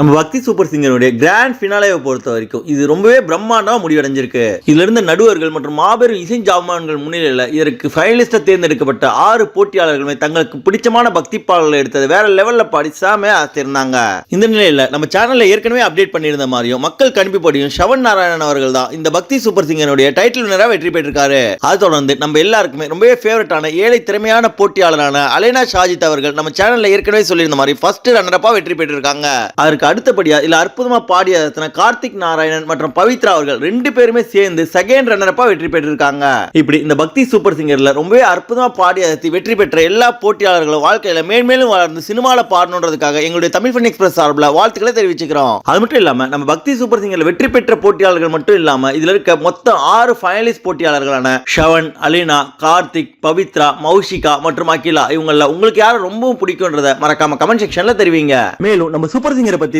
நம்ம பக்தி super சிங்கருடைய grand ஃபினாலேவை பொறுத்த வரைக்கும் இது ரொம்பவே பிரம்மாண்டமாக முடிவடைஞ்சிருக்கு. இதுல இருந்த நடுவர்கள் மற்றும் மாபெரும் இசை ஜாமான்கள் முன்னிலையில் இதற்கு ஃபைனலிஸ்டாக தேர்ந்தெடுக்கப்பட்ட ஆறு போட்டியாளர்களுமே தங்களுக்கு பிடிச்சமான பக்தி பாடல்கள் எடுத்தது வேற லெவலில் பாடி சாமே ஆசிருந்தாங்க. இந்த நிலையில் நம்ம சேனலில் ஏற்கனவே அப்டேட் பண்ணியிருந்த மாதிரியும் மக்கள் கணிப்புப்படியும் ஷவன் நாராயணன் அவர்கள் தான் இந்த பக்தி சூப்பர் சிங்கருடைய டைட்டில் வினராக வெற்றி பெற்றிருக்காரு. அது தொடர்ந்து நம்ம எல்லாருக்குமே ரொம்பவே ஃபேவரட்டான ஏழை திறமையான போட்டியாளரான அலைனா ஷாஜித் அவர்கள் நம்ம சேனலில் ஏற்கனவே சொல்லியிருந்த மாதிரி ஃபர்ஸ்ட் ரன்னரப்பாக வெற்றி பெற்றிருக்காங்க. அதற்கு அடுத்தபடியாக இல்லை அற்புதமாக பாடிய கார்த்திக் நாராயணன் மற்றும் பவித்ரா அவர்கள் ரெண்டு பேருமே சேர்ந்து செகண்ட் ரன்னரப்பாக வெற்றி பெற்றிருக்காங்க. இப்படி இந்த பக்தி சூப்பர் சிங்கரில் ரொம்பவே அற்புதமாக பாடிய வெற்றி பெற்ற எல்லா போட்டியாளர்களும் வாழ்க்கையில் மேன்மேலும் வளர்ந்து சினிமாவில் பாடணுன்றதுக்காக எங்களுடைய தமிழ் ஃபன் எக்ஸ்பிரஸ் சார்பில் வாழ்த்துக்களை தெரிவிச்சுக்கிறோம். அது மட்டும் இல்லாமல் நம்ம பக்தி சூப்பர் சிங்கரில் வெற்றி பெற்ற போட்டியாளர்கள் மட்டும் இல்லாமல் இதில் இருக்க மொத்தம் ஆறு ஃபைனலிஸ்ட் போட்டியாளர்களான ஷவன் அலினா கார்த்திக் பவித்ரா மௌஷிகா மற்றும் அகிலா இவங்களில் உங்களுக்கு யாரும் ரொம்பவும் பிடிக்கும்ன்றத மறக்காம கமெண்ட் செக்ஷனில் தெரிவிங்க. மேலும் நம்ம சூப்பர் சிங்கரை பற்றி